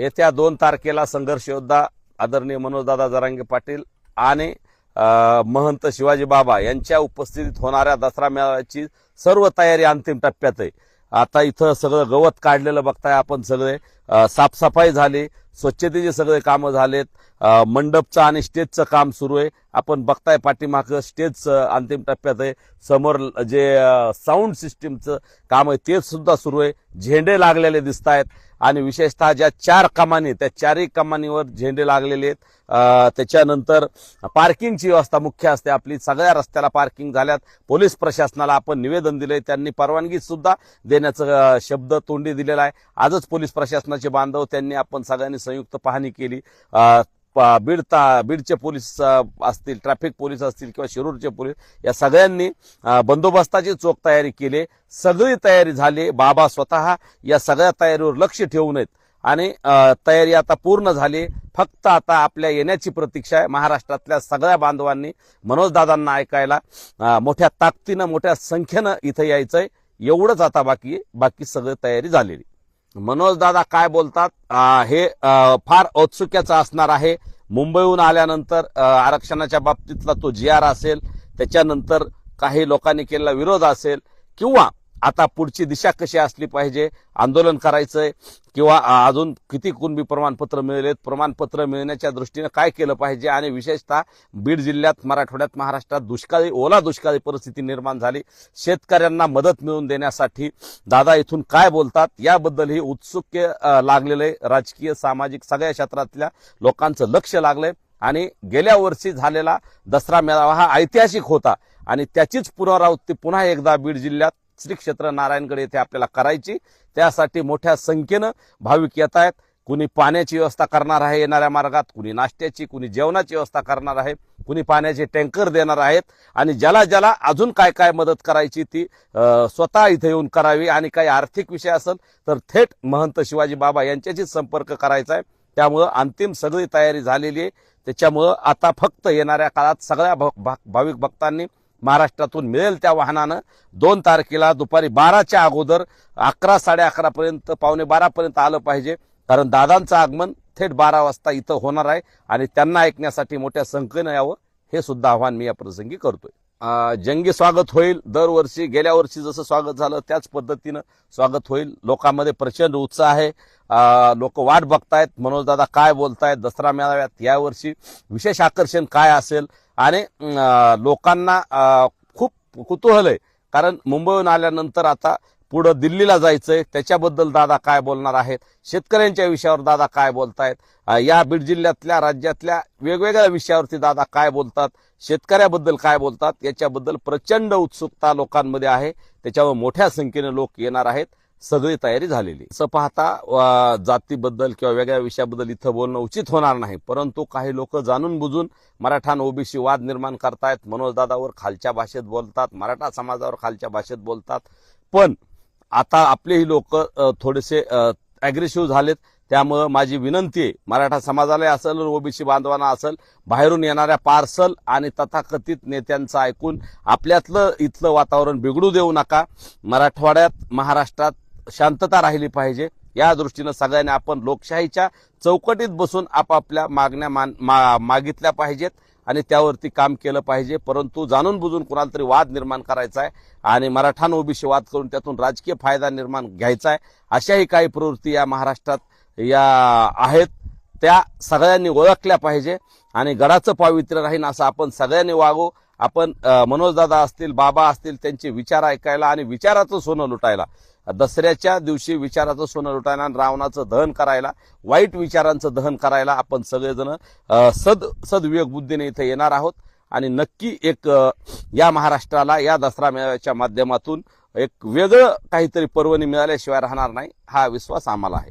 येत्या दोन तारखेला संघर्ष योद्धा आदरणीय मनोजदादा जरांगे पाटील आणि महंत शिवाजी बाबा यांच्या उपस्थितीत होणाऱ्या दसरा मेळाव्याची सर्व तयारी अंतिम टप्प्यात आहे. आता इथं सगळं गवत काढलेलं बघताय आपण सगळे. साफसफाई झाली स्वच्छतेचे सगळे कामं झालेत मंडपचं आणि स्टेजचं काम सुरू आहे. आपण बघताय पाठीमागं स्टेजचं अंतिम टप्प्यात आहे. समोर जे साऊंड सिस्टीमचं काम आहे ते सुद्धा सुरू आहे. झेंडे लागलेले दिसत आहेत आणि विशेषतः ज्या चार कमानी त्या चारही कमानीवर झेंडे लागलेले आहेत. त्याच्यानंतर पार्किंगची व्यवस्था मुख्य असते. आपली सगळ्या रस्त्याला पार्किंग झाल्यात. पोलीस प्रशासनाला आपण निवेदन दिले त्यांनी परवानगी सुद्धा देण्याचं शब्द तोंडी दिलेला आहे. आजच पोलीस प्रशासनाची बांधव त्यांनी आपण सगळ्यांनी संयुक्त पाहणी केली. बीड ता बीडचे पोलीस असतील ट्रॅफिक पोलीस असतील किंवा शिरूरचे पोलीस या सगळ्यांनी बंदोबस्ताची चोख तयारी केली. सगळी तयारी झाली. बाबा स्वतः या सगळ्या तयारीवर लक्ष ठेवून आहेत आणि तयारी आता पूर्ण झाली. फक्त आता आपल्या येण्याची प्रतीक्षा आहे. महाराष्ट्रातल्या सगळ्या बांधवांनी मनोजदादांना ऐकायला मोठ्या ताकदीनं मोठ्या संख्येनं इथं यायचंय. एवढंच आता बाकी बाकी सगळी तयारी झालेली. मनोजदादा काय बोलतात? हे फार औत्सुक्याचं असणार आहे. मुंबईहून आल्यानंतर आरक्षणाच्या बाबतीतला तो जी आर असेल त्याच्यानंतर काही लोकांनी केलेला विरोध असेल किंवा आता पुढची दिशा कशी असली पाहिजे? आंदोलन करायचंय किंवा अजून किती कुणबी प्रमाणपत्र मिळेलेत? प्रमाणपत्र मिळण्याच्या दृष्टीनं काय केलं पाहिजे? आणि विशेषतः बीड जिल्ह्यात मराठवाड्यात महाराष्ट्रात दुष्काळी ओला दुष्काळी परिस्थिती निर्माण झाली. शेतकऱ्यांना मदत मिळवून देण्यासाठी दादा इथून काय बोलतात? याबद्दल ही लागलेलं आहे राजकीय सामाजिक सगळ्या क्षेत्रातल्या लोकांचं लक्ष लागलंय. आणि गेल्या वर्षी झालेला दसरा मेळावा हा ऐतिहासिक होता. आणि त्याचीच पुनरावृत्ती पुन्हा एकदा बीड जिल्ह्यात श्री क्षेत्र नारायणगड येथे आपल्याला करायची. त्यासाठी मोठ्या संख्येनं भाविक येत आहेत. कुणी पाण्याची व्यवस्था करणार आहे येणाऱ्या मार्गात कुणी नाश्त्याची कुणी जेवणाची व्यवस्था करणार आहे कुणी पाण्याचे टँकर देणार आहेत. आणि ज्याला ज्याला अजून काय काय मदत करायची ती स्वतः इथे येऊन करावी. आणि काही आर्थिक विषय असेल तर थेट महंत शिवाजी बाबा यांच्याशीच संपर्क करायचा आहे. त्यामुळं अंतिम सगळी तयारी झालेली आहे. त्याच्यामुळं आता फक्त येणाऱ्या काळात सगळ्या भ- भा- भाविक भक्तांनी महाराष्ट्रातून मिळेल त्या वाहनानं. दोन तारखेला दुपारी बाराच्या अगोदर अकरा साडे अकरापर्यंत पावणे बारापर्यंत आलं पाहिजे. कारण दादांचं आगमन थेट बारा वाजता इथं होणार आहे आणि त्यांना ऐकण्यासाठी मोठ्या संख्येनं यावं हे सुद्धा आव्हान मी या प्रसंगी करतोय. जंगी स्वागत होईल. दरवर्षी गेल्या वर्षी जसं स्वागत झालं त्याच पद्धतीनं स्वागत होईल. लोकांमध्ये प्रचंड उत्साह आहे. लोक वाट बघतायत. मनोजदादा काय बोलतायत? दसरा मेळाव्यात यावर्षी विशेष आकर्षण काय असेल? आणि लोकांना खूप कुतूहल आहे. कारण मुंबईहून आल्यानंतर आता पुढं दिल्लीला जायचंय. त्याच्याबद्दल दादा काय बोलणार आहेत? शेतकऱ्यांच्या विषयावर दादा काय बोलतायत? या बीड जिल्ह्यातल्या राज्यातल्या वेगवेगळ्या विषयावरती दादा काय बोलतात? शेतकऱ्याबद्दल काय बोलतात? याच्याबद्दल प्रचंड उत्सुकता लोकांमध्ये आहे. त्याच्यावर मोठ्या संख्येने लोक येणार आहेत. सगळी तयारी झालेली असं पाहता जातीबद्दल किंवा वेगळ्या विषयाबद्दल इथं बोलणं उचित होणार नाही. परंतु काही लोक जाणून बुजून मराठा ओबीसी वाद निर्माण करतायत. मनोजदादावर खालच्या भाषेत बोलतात. मराठा समाजावर खालच्या भाषेत बोलतात. पण आता आपलेही लोक थोडेसे ॲग्रेसिव्ह झालेत. त्यामुळं माझी विनंती आहे मराठा समाजाला असेल ओबीसी बांधवांना असेल बाहेरून येणाऱ्या पार्सल आणि तथाकथित नेत्यांचं ऐकून आपल्यातलं इथलं वातावरण बिघडू देऊ नका. मराठवाड्यात महाराष्ट्रात शांतता राहिली पाहिजे. या दृष्टीनं सगळ्यांनी आपण लोकशाहीच्या चौकटीत बसून आपापल्या मागण्या मान मा, मागितल्या पाहिजेत. आणि त्यावरती काम केलं पाहिजे. परंतु जाणून बुजून कुणाला तरी वाद निर्माण करायचा आहे आणि मराठा ओबीसी वाद करून त्यातून राजकीय फायदा निर्माण घ्यायचा आहे अशाही काही प्रवृत्ती या महाराष्ट्रात या आहेत. त्या सगळ्यांनी ओळखल्या पाहिजे आणि गडाचं पावित्र्य राहीन असं आपण सगळ्यांनी वागू. आपण मनोजदादा असतील बाबा असतील त्यांचे विचार ऐकायला आणि विचाराचं सोनं लुटायला दसऱ्याच्या दिवशी विचाराचं सोनं लुटायला रावणाचं दहन करायला वाईट विचारांचं दहन करायला आपण सगळेजण सद सदविवेक बुद्धीने इथे येणार आहोत. आणि नक्की एक या महाराष्ट्राला या दसरा मेळाव्याच्या माध्यमातून एक वेगळं काहीतरी पर्वणी मिळाल्याशिवाय राहणार नाही हा विश्वास आम्हाला आहे.